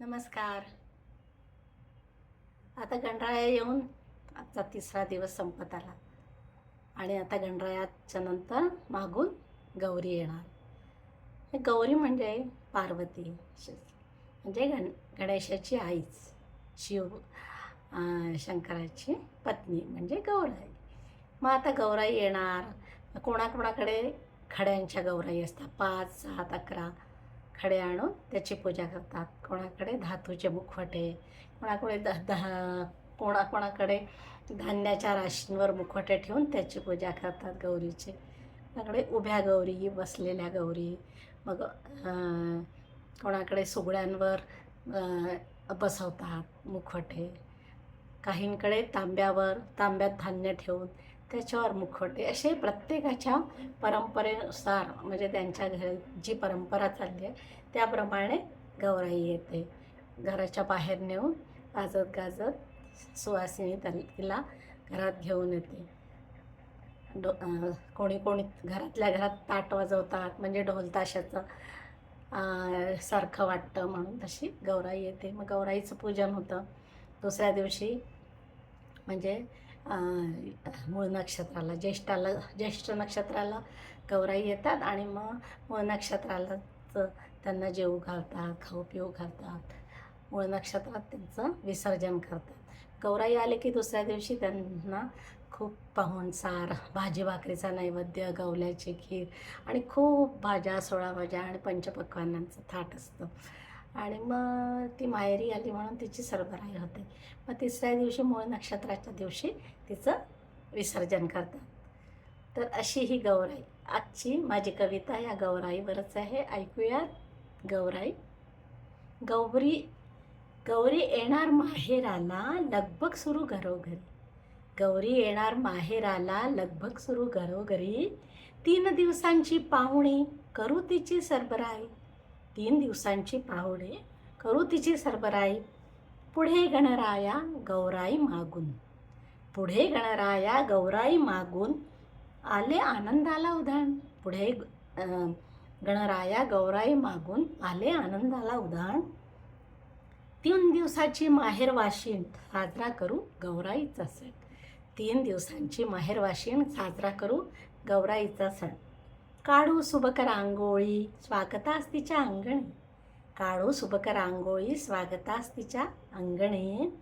नमस्कार. आता गणराया येऊन आजचा तिसरा दिवस संपत आला. आणि आता गणरायाच्या नंतर मागून गौरी येणार. हे गौरी म्हणजे पार्वती. म्हणजे गण गणेशाची आईच. शिव शंकराची पत्नी म्हणजे गौराई. मग आता गौराई येणार. कोणाकोणाकडे खड्यांच्या गौराई असतात? पाच सात अकरा. खडे आणून त्याची पूजा करतात. कोणाकडे धातूचे मुखवटे कोणाकडे द दहा कोणाकोणाकडे धान्याच्या राशींवर मुखवटे ठेवून त्याची पूजा करतात गौरीची. कोणाकडे उभ्या गौरी बसलेल्या गौरी मग कोणाकडे सुगड्यांवर बसवतात मुखवटे. काहींकडे तांब्यावर तांब्यात धान्य ठेवून त्याच्यावर मुखवटे. असे प्रत्येकाच्या परंपरेनुसार म्हणजे त्यांच्या घरी जी परंपरा चालली आहे त्याप्रमाणे गौराई येते. घराच्या बाहेर नेऊन गाजत गाजत सुवासिनी तिला घरात घेऊन येते. डो कोणी कोणी घरातल्या घरात ताट वाजवतात म्हणजे ढोलताशाचं सारखं वाटतं म्हणून तशी गौराई येते. मग गौराईचं पूजन होतं. दुसऱ्या दिवशी म्हणजे मूळ नक्षत्राला ज्येष्ठाला ज्येष्ठ नक्षत्राला गौराई येतात आणि मग मूळ नक्षत्रालाच त्यांना जेवू घालतात खाऊ पिऊ घालतात. मूळ नक्षत्रात त्यांचं विसर्जन करतात. गौराई आले की दुसऱ्या दिवशी त्यांना खूप पाहुणसार भाजी भाकरीचा नैवेद्य गवल्याची खीर आणि खूप भाज्या सोळा भाज्या आणि पंचपक्वान्नांचं थाट असतं. आणि मग ती माहेरी आली म्हणून तिची सरबराई होते. मग तिसऱ्या दिवशी मूळ नक्षत्राच्या दिवशी तिचं विसर्जन करतात. तर अशी ही गौराई. आजची माझी कविता या गौराईवरच आहे. ऐकूया. गौराई. गौरी गौरी येणार माहेराला लगबग सुरू घरोघरी. गौरी येणार माहेराला लगबग सुरू घरोघरी. तीन दिवसांची पाहुणी करू तिची सरबराई तीन दिवसांची पाहुणे करू तिची सरबराई. पुढे गणराया गौराई मागून. पुढे गणराया गौराई मागून आले आनंदाला उधाण. पुढे गणराया गौराई मागून आले आनंदाला उधाण. तीन दिवसाची माहेरवाशीण साजरा करू गौराईचा सण. तीन दिवसांची माहेरवाशीण साजरा करू गौराईचा सण. काढू सुबक रांगोळी स्वागतास तिच्या अंगणी. काढू सुबक रांगोळी स्वागतास तिच्या अंगणी.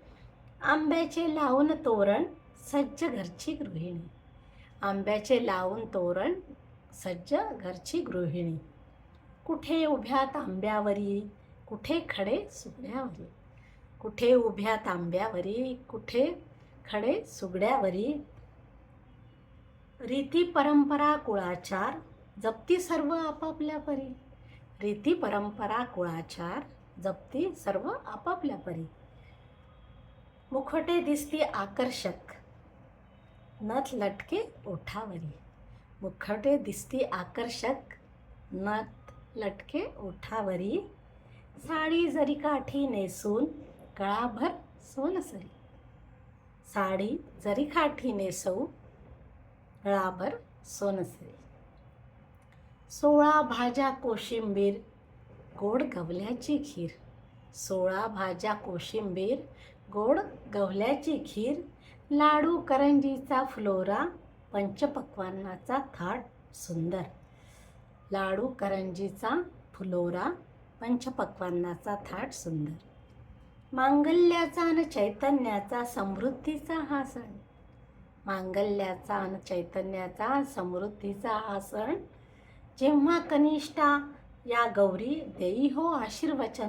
आंब्याचे लावून तोरण सज्ज घरची गृहिणी. आंब्याचे लावून तोरण सज्ज घरची गृहिणी. कुठे उभ्या तांब्यावरी कुठे खडे सुगड्यावरी. कुठे उभ्या तांब्यावरी कुठे खडे सुगड्यावरी. रीती परंपरा कुळाचार जपती सर्व आपापल्या परी रीती परंपरा कुळाचार जपती सर्व आपापल्या परी मुखवटे दिसती आकर्षक. नथ लटके ओठावरी. मुखवटे दिसती आकर्षक. नथ लटके ओठावरी. साडी जरी काठी नेसून कळाभर सोनसरी साडी जरी काठी नेसवू गळाभर सोनसरी सोळा भाज्या कोशिंबीर गोड गवल्याची खीर. सोळा भाज्या कोशिंबीर गोड गवल्याची खीर. लाडू करंजीचा फ्लोरा पंचपक्वान्नाचा थाट सुंदर. लाडू करंजीचा फुलोरा पंचपक्वान्नाचा थाट सुंदर. मांगल्याचा आणि चैतन्याचा समृद्धीचा हा सण मांगल्याचा आणि चैतन्याचा समृद्धीचा हा सण जेव्हा कनिष्ठा या गौरी देई हो आशीर्वचन.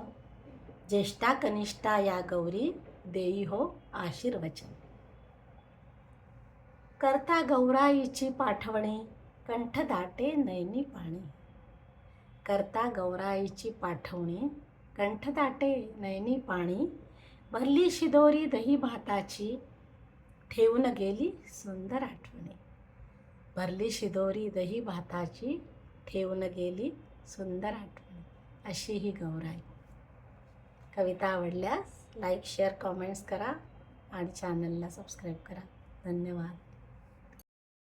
ज्येष्ठा कनिष्ठा या गौरी देई हो आशीर्वचन. करता गौराईची पाठवणी कंठ दाटे नैनी पाणी. करता गौराईची पाठवणी कंठ दाटे नैनी पाणी. भरली शिदोरी दही भाताची ठेवून गेली सुंदर आठवणी. भरली शिदोरी दही भाताची ठेवून गेली सुंदर आठवण. अशी ही गौराई. कविता आवडल्यास लाईक शेअर कॉमेंट्स करा आणि चॅनलला सबस्क्राईब करा. धन्यवाद.